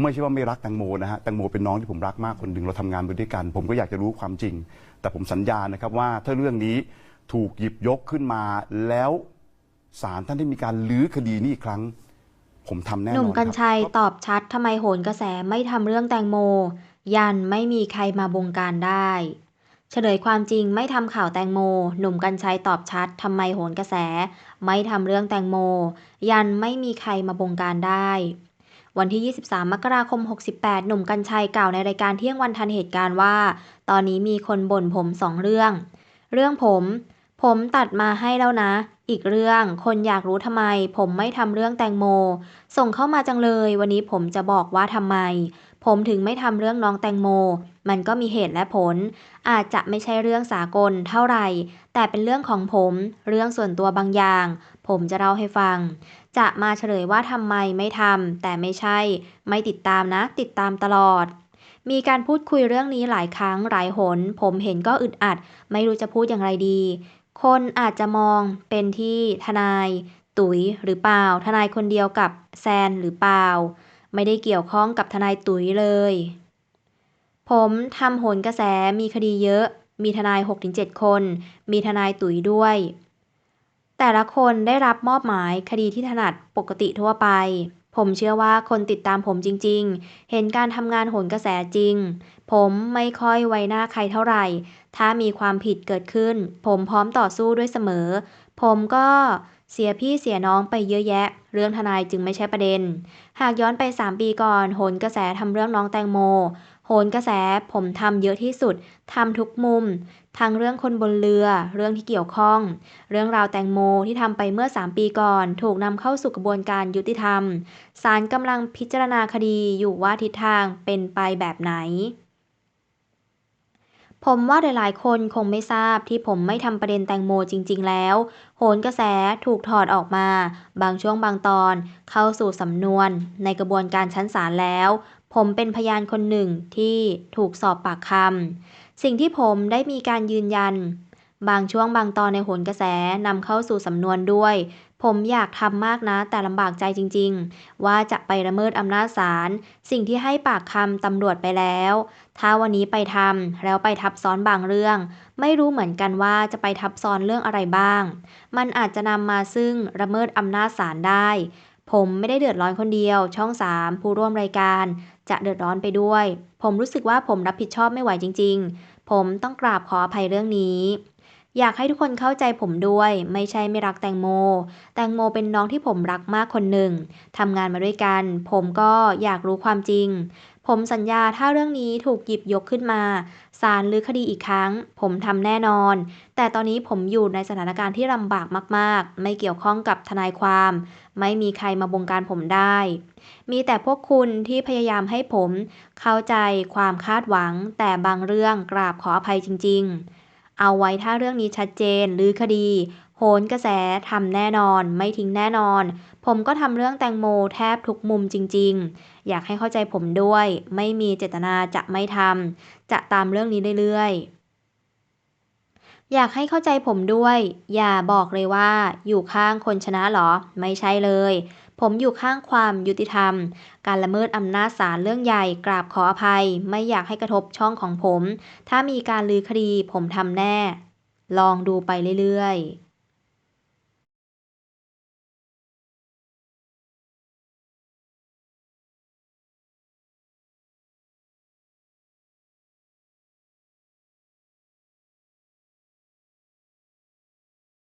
ไม่ใช่ว่าไม่รักแตงโมนะฮะแตงโมเป็นน้องที่ผมรักมากคนหนึ่งเราทำงานมาด้วยกัน ผมก็อยากจะรู้ความจริง แต่ผมสัญญานะครับว่าถ้าเรื่องนี้ถูกหยิบยกขึ้นมาแล้วศาลท่านได้มีการลื้อคดีนี้อีกครั้ง ผมทำแน่นหอนนุ่มกัญชัยครับตอบชัดทำไมโหนกระแสไม่ทำเรื่องแตงโม ยันไม่มีใครมาบงการได้ เฉลยความจริงไม่ทำข่าวแตงโม หนุ่มกัญชัยตอบชัดทำไมโหนกระแส ไม่ทำเรื่องแตงโม ยันไม่มีใครมาบงการได้ วันที่ 23 มกราคม 68 หนุ่มกัญชัยกล่าวในรายการเที่ยงวันทันเหตุการณ์ว่า ตอนนี้มีคนบ่นผมสองเรื่อง เรื่องผม ผมตัดมาให้แล้วนะ อีกเรื่อง คนอยากรู้ทำไม ผมไม่ทำเรื่องแตงโม ส่งเข้ามาจังเลย วันนี้ผมจะบอกว่าทำไม ผมถึงไม่ทำเรื่องน้องแตงโม มันก็มีเหตุและผล อาจจะไม่ใช่เรื่องสากลเท่าไหร่ แต่เป็นเรื่องของผม เรื่องส่วนตัวบางอย่าง ผมจะเล่าให้ฟัง จะมาเฉลยว่าทำไมไม่ทำแต่ไม่ใช่ ไม่ติดตามนะ ติดตามตลอด มีการพูดคุยเรื่องนี้หลายครั้งหลายหน ผมเห็นก็อึดอัด ไม่รู้จะพูดอย่างไรดี คนอาจจะมองเป็นที่ทนาย ตุ๋ยหรือเปล่า ทนายคนเดียวกับแซนหรือเปล่า ไม่ได้เกี่ยวข้องกับทนายตุ๋ยเลย ผมทำโหนกระแสมีคดีเยอะมีทนาย 6-7 คน มีทนายตุ๋ยด้วย แต่ละคนได้รับมอบหมายคดีที่ถนัดปกติทั่วไป ผมเชื่อว่าคนติดตามผมจริงๆ เห็นการทำงานโหนกระแสจริง ผมไม่ค่อยไว้หน้าใครเท่าไหร่ ถ้ามีความผิดเกิดขึ้น ผมพร้อมต่อสู้ด้วยเสมอ ผมก็เสียพี่เสียน้องไปเยอะแยะ เรื่องทนายจึงไม่ใช่ประเด็น หากย้อนไป 3 ปีก่อนโหนกระแสทำเรื่องน้องแตงโม โหนกระแสผมทำเยอะที่สุด ทำทุกมุม ทั้งเรื่องคนบนเรือ เรื่องที่เกี่ยวข้อง เรื่องราวแตงโมที่ทำไปเมื่อ 3 ปีก่อน ถูกนำเข้าสู่กระบวนการยุติธรรม ศาลกำลังพิจารณาคดีอยู่ว่าทิศทางเป็นไปแบบไหน ผมว่าหลายๆ คนคงไม่ทราบที่ผมไม่ทำประเด็นแตงโมจริง ๆ แล้ว โหนกระแสถูกถอดออกมา บางช่วงบางตอน เข้าสู่สำนวน ในกระบวนการชั้นศาลแล้ว ผมเป็นพยานคนหนึ่งที่ถูกสอบปากคำสิ่งที่ผมได้มีการยืนยัน บางช่วงบางตอนในโหนกระแสนำเข้าสู่สำนวนด้วย ผมอยากทำมากนะ แต่ลำบากใจจริง ๆ ว่าจะไปละเมิดอำนาจศาลสิ่งที่ให้ปากคำตำรวจไปแล้ว ถ้าวันนี้ไปทำแล้วไปทับซ้อนบางเรื่อง ไม่รู้เหมือนกันว่าจะไปทับซ้อนเรื่องอะไรบ้าง มันอาจจะนำมาซึ่งละเมิดอำนาจศาลได้ ผมไม่ได้เดือดร้อนคนเดียว ช่อง 3 ผู้ร่วมรายการ จะเดือดร้อนไปด้วย ผมรู้สึกว่าผมรับผิดชอบไม่ไหวจริง ๆ ผมต้องกราบขออภัยเรื่องนี้ อยากให้ทุกคนเข้าใจผมด้วย ไม่ใช่ไม่รักแตงโม แตงโมเป็นน้องที่ผมรักมากคนหนึ่งทำงานมาด้วยกัน ผมก็อยากรู้ความจริง ผมสัญญาถ้าเรื่องนี้ถูกหยิบยกขึ้นมาศาลหรือคดีอีกครั้ง ผมทำแน่นอน แต่ตอนนี้ผมอยู่ในสถานการณ์ที่ลำบากมาก ๆ ไม่เกี่ยวข้องกับทนายความ ไม่มีใครมาบงการผมได้ มีแต่พวกคุณที่พยายามให้ผม เข้าใจความคาดหวัง แต่บางเรื่องกราบขออภัยจริง ๆ เอาไว้ถ้าเรื่องนี้ชัดเจนหรือคดี โหนกระแสทำแน่นอน ไม่ทิ้งแน่นอน ผมก็ทำเรื่องแตงโมแทบทุกมุมจริง ๆ อยากให้เข้าใจผมด้วย ไม่มีเจตนาจะไม่ทำจะตามเรื่องนี้เรื่อยๆอยากให้เข้าใจผมด้วย อย่าบอกเลยว่าอยู่ข้างคนชนะหรอ ไม่ใช่เลย ผมอยู่ข้างความยุติธรรม การละเมิดอำนาจศาลเรื่องใหญ่กราบขออภัย ไม่อยากให้กระทบช่องของผม ถ้ามีการลือคดีผมทำแน่ ลองดูไปเรื่อยๆ